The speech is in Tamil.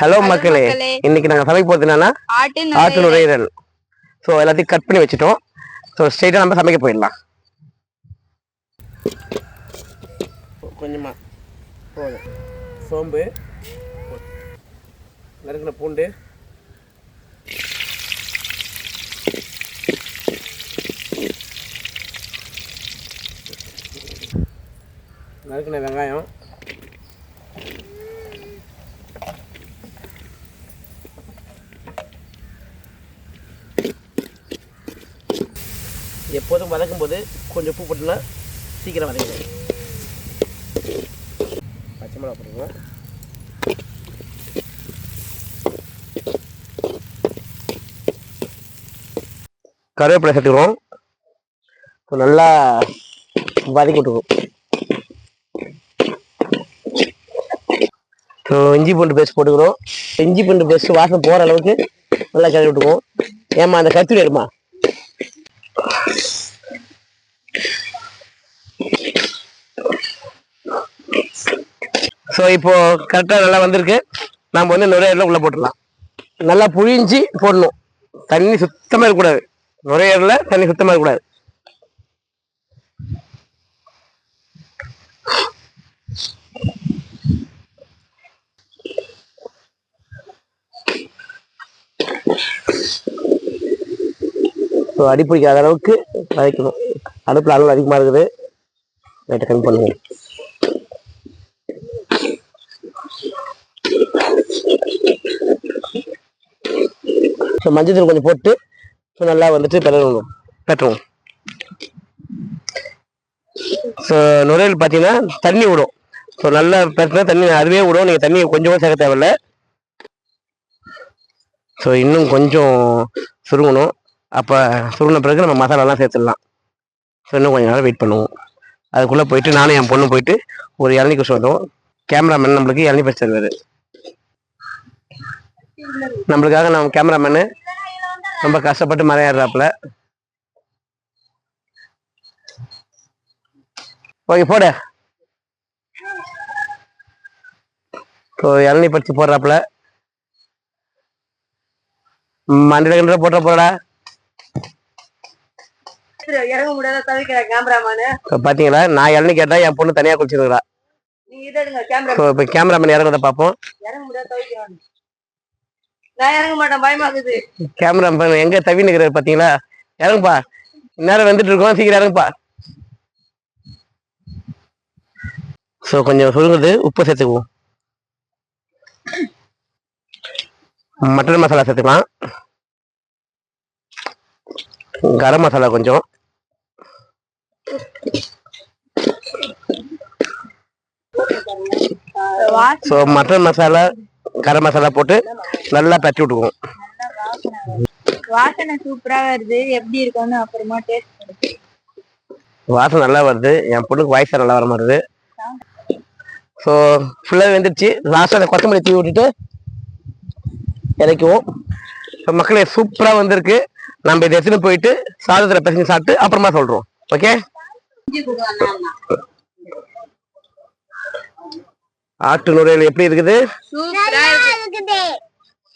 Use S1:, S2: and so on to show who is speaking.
S1: ஹலோ மக்களே இன்னைக்கு நாங்க சமைக்க போறது என்னன்னா
S2: ஆட்டு
S1: நுரையீரல் ஸோ எல்லாத்தையும் கட் பண்ணி வச்சுட்டோம். ஸோ ஸ்ட்ரெயிட்டாக நம்ம சமைக்க போயிடலாம். கொஞ்சமா. போதும். சோம்பு நறுக்கின பூண்டு. நறுக்கின வெங்காயம். எப்போதும் வதக்கும் போது கொஞ்சம் உப்பு போட்டுனா சீக்கிரம் வதங்கிடும். பச்சை மிளகா போட்டுருவோம் கருவேப்பிலை சேர்த்துக்கிறோம். இப்போ நல்லா வதக்கி விட்டுருவோம் இஞ்சி பூண்டு பேஸ்ட் போட்டுக்கிறோம். இஞ்சி பூண்டு பேஸ்ட் வாசம் போகிற அளவுக்கு நல்லா கிளறி விட்டுக்குவோம். ஏம்மா அந்த கத்திரி வருமா? ஸோ இப்போ கரெக்டாக நல்லா வந்திருக்கு. நம்ம வந்து நுரையீரலில் உள்ள போட்டுடலாம். நல்லா புழிஞ்சு போடணும். தண்ணி சுத்தமாக இருக்கக்கூடாது. நுரையீரலில் தண்ணி சுத்தமாக இருக்கக்கூடாது. ஸோ அடி பிடிக்காத அளவுக்கு வதக்கணும். அடுப்பில் அளவு அதிகமாக இருக்குது. லைட்டை கம்மி பண்ணுங்க. ஸோ மஞ்சள் தூள் கொஞ்சம் போட்டு ஸோ நல்லா வந்துட்டு பெறணும் பெற்றுவோம் ஸோ நுரையில் பார்த்தீங்கன்னா தண்ணி விடும். ஸோ நல்லா பெருத்தினா தண்ணி அதுவே விடும். நீங்கள் தண்ணி கொஞ்சமாக சேர்க்க தேவையில்ல. ஸோ இன்னும் கொஞ்சம் சுருங்கணும். அப்போ சுருண பிறகு நம்ம மசாலாலாம் சேர்த்துடலாம். ஸோ இன்னும் கொஞ்சம் நேரம் வெயிட் பண்ணுவோம். அதுக்குள்ளே போயிட்டு நானும் என் பொண்ணு போயிட்டு ஒரு இளநி குடிச்சு வந்தோம் கேமராமேன் நம்மளுக்கு இளநீ பறிச்சு தருவார். நம்மளுக்காக நம்ம கேமராமேனு ரொம்ப கஷ்டப்பட்டு மறையாடுறாப்புல. ஓகே போடு. இப்போ இளநீ பறிச்சு போடுறாப்புல. மண்டில கிண்டல போட்டுற போடா
S2: இறங்க முடியாத தவிக்கிற கேமராமேனு
S1: இப்போ பார்த்தீங்களா நான் இளநீ கேட்டா என் பொண்ணு தனியாக குடிச்சிருக்கிறா
S2: நீங்க இதை எடுங்க கேமரா
S1: இப்போ கேமராமேன் இறங்குறத பார்ப்போம்.
S2: இறங்க முடியாத தவிக்கிறேன் நான் இறங்க மாட்டேன் பயமாக்குது
S1: கேமராமேன் எங்க தவி நிற்கிறாரு பார்த்தீங்களா இறங்குப்பா. இந்நேரம் வந்துட்டு இருக்கோம் சீக்கிரம் இறங்குப்பா. ஸோ கொஞ்சம் சுருங்குது உப்பு சேர்த்துக்குவோம். மட்டன் மசாலா சேர்த்துக்கலாம். கரம் மசாலா கொஞ்சம். ஸோ மட்டன் மசாலா கரம் மசாலா போட்டு நல்லா பற்றி விட்டுக்குவோம்.
S2: வாசனை சூப்பரா வருது. எப்படி இருக்கும்னு அப்புறமா டேஸ்ட்
S1: வாசம் நல்லா வருது. என் பொண்ணுக்கு வாய்ஸ் நல்லா வர மாதிரி ஸோ ஃபுல்லாக வெந்துருச்சு. லாஸ்ட்டாக கொத்தமல்லி தூவி விட்டுட்டு இறக்குவோம். ஸோ மக்களே சூப்பராக வந்திருக்கு. நம்ம இதை எடுத்துன்னு போயிட்டு சாதத்தில் பிசைஞ்சு சாப்பிட்டு அப்புறமா சொல்கிறோம் ஓகே ஆட்டு நுரையல் எப்படி
S2: இருக்குது.